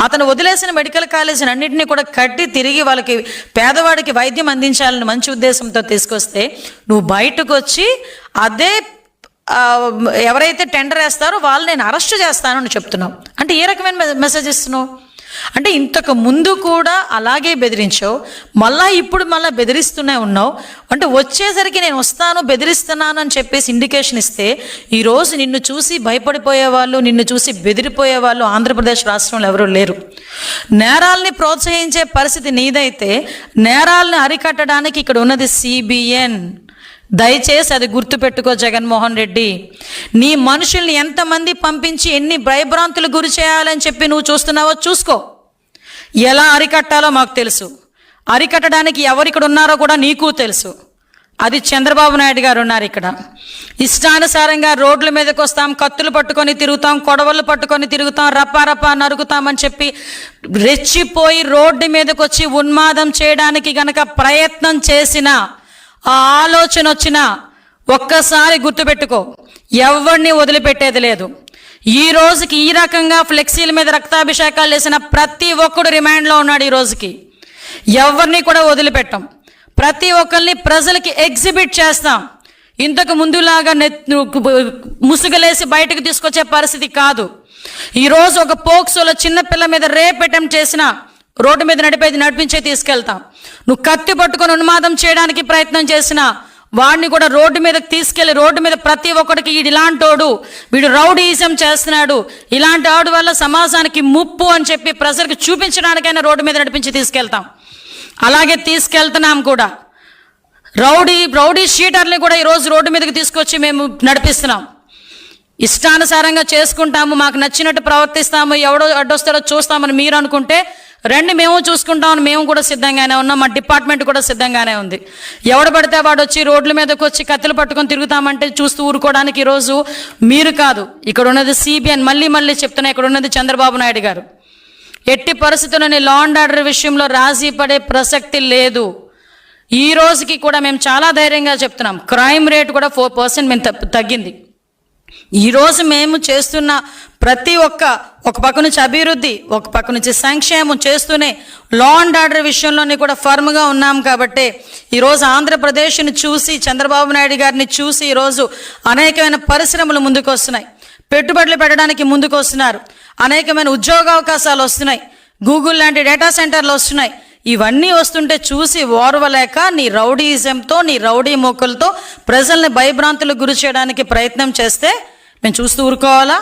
అతను వదిలేసిన మెడికల్ కాలేజీని అన్నింటినీ కూడా కట్టి తిరిగి వాళ్ళకి పేదవాడికి వైద్యం అందించాలని మంచి ఉద్దేశంతో తీసుకొస్తే నువ్వు బయటకు వచ్చి అదే ఎవరైతే టెండర్ వేస్తారో వాళ్ళు నేను అరెస్ట్ చేస్తానని చెప్తున్నావు. అంటే ఏ రకమైన మె- మెసేజ్ ఇస్తున్నావు? అంటే ఇంతకు ముందు కూడా అలాగే బెదిరించావు మళ్ళా ఇప్పుడు మళ్ళీ బెదిరిస్తూనే ఉన్నావు. అంటే వచ్చేసరికి నేను వస్తాను బెదిరిస్తున్నాను అని చెప్పేసి ఇండికేషన్ ఇస్తే ఈరోజు నిన్ను చూసి భయపడిపోయే వాళ్ళు నిన్ను చూసి బెదిరిపోయే వాళ్ళు ఆంధ్రప్రదేశ్ రాష్ట్రంలో ఎవరూ లేరు. నేరాల్ని ప్రోత్సహించే పరిస్థితి నీదైతే నేరాలను అరికట్టడానికి ఇక్కడ ఉన్నది సిబిఎన్ దయచేసి అది గుర్తుపెట్టుకో జగన్మోహన్ రెడ్డి. నీ మనుషుల్ని ఎంతమంది పంపించి ఎన్ని భయభ్రాంతులు గురి చేయాలని చెప్పి నువ్వు చూస్తున్నావో చూసుకో. ఎలా అరికట్టాలో మాకు తెలుసు. అరికట్టడానికి ఎవరిక్కడ ఉన్నారో కూడా నీకు తెలుసు. అది చంద్రబాబు నాయుడు గారు ఉన్నారు ఇక్కడ. ఇష్టానుసారంగా రోడ్ల మీదకి వస్తాం కత్తులు పట్టుకొని తిరుగుతాం కొడవళ్ళు పట్టుకొని తిరుగుతాం రపారపా నరుకుతామని చెప్పి రెచ్చిపోయి రోడ్డు మీదకి వచ్చి ఉన్మాదం చేయడానికి గనక ప్రయత్నం చేసినా ఆ ఆలోచన వచ్చినా ఒక్కసారి గుర్తుపెట్టుకో. ఎవరిని వదిలిపెట్టేది లేదు. ఈ రోజుకి ఈ రకంగా ఫ్లెక్సీల మీద రక్తాభిషేకాలు చేసిన ప్రతి ఒక్కడు రిమాండ్లో ఉన్నాడు ఈ రోజుకి. ఎవరిని కూడా వదిలిపెట్టాం. ప్రతి ఒక్కరిని ప్రజలకి ఎగ్జిబిట్ చేస్తాం. ఇంతకు ముందులాగా నెత్ ముసుగులేసి బయటకు తీసుకొచ్చే పరిస్థితి కాదు. ఈరోజు ఒక పోక్సోలో చిన్న పిల్ల మీద రేప్ అటెంప్ట్ చేసిన రోడ్డు మీద నడిపేది నడిపించే తీసుకెళ్తాం. నువ్వు కత్తి పట్టుకొని ఉన్మాదం చేయడానికి ప్రయత్నం చేసినా వాడిని కూడా రోడ్డు మీదకి తీసుకెళ్ళి రోడ్డు మీద ప్రతి ఒక్కడికి వీడు ఇలాంటోడు వీడు రౌడీజం చేస్తున్నాడు. ఇలాంటి వాడు వల్ల సమాజానికి ముప్పు అని చెప్పి ప్రజలకు చూపించడానికైనా రోడ్డు మీద నడిపించి తీసుకెళ్తాం. అలాగే తీసుకెళ్తున్నాం కూడా. రౌడీ రౌడీ షీటర్ని కూడా ఈరోజు రోడ్డు మీదకి తీసుకొచ్చి మేము నడిపిస్తున్నాం. ఇష్టానుసారంగా చేసుకుంటాము మాకు నచ్చినట్టు ప్రవర్తిస్తాము ఎవడో అడ్డొస్తాడో చూస్తామని మీరు అనుకుంటే రండి మేము చూసుకుంటామని మేము కూడా సిద్ధంగానే ఉన్నాం మా డిపార్ట్మెంట్ కూడా సిద్ధంగానే ఉంది. ఎవడు పడితే వాడు వచ్చి రోడ్ల మీదకి వచ్చి కత్తులు పట్టుకొని తిరుగుతామంటే చూస్తూ ఊరుకోవడానికి ఈరోజు మీరు కాదు. ఇక్కడ ఉన్నది సిబిఎన్ మళ్ళీ మళ్ళీ చెప్తున్నా ఇక్కడ ఉన్నది చంద్రబాబు నాయుడు గారు. ఎట్టి పరిస్థితుల్లోని లా అండ్ ఆర్డర్ విషయంలో రాజీ పడే ప్రసక్తి లేదు. ఈ రోజుకి కూడా మేము చాలా ధైర్యంగా చెప్తున్నాం. క్రైమ్ రేట్ కూడా ఫోర్ పర్సెంట్ మేము తగ్గింది. ఈరోజు మేము చేస్తున్న ప్రతి ఒక్క ఒక పక్క నుంచి అభివృద్ధి ఒక పక్క నుంచి సంక్షేమం చేస్తూనే లా అండ్ ఆర్డర్ విషయంలోని కూడా ఫర్మ్గా ఉన్నాం కాబట్టి ఈరోజు ఆంధ్రప్రదేశ్ని చూసి చంద్రబాబు నాయుడు గారిని చూసి ఈరోజు అనేకమైన పరిశ్రమలు ముందుకు వస్తున్నాయి పెట్టుబడులు పెట్టడానికి ముందుకు వస్తున్నారు అనేకమైన ఉద్యోగ అవకాశాలు వస్తున్నాయి. గూగుల్ లాంటి డేటా సెంటర్లు వస్తున్నాయి. ఇవన్నీ వస్తుంటే చూసి ఓర్వలేక నీ రౌడీయిజంతో నీ రౌడీ మొక్కలతో ప్రజల్ని భయభ్రాంతులకు గురి చేయడానికి ప్రయత్నం చేస్తే మేము చూస్తూ ఊరుకోవాలా?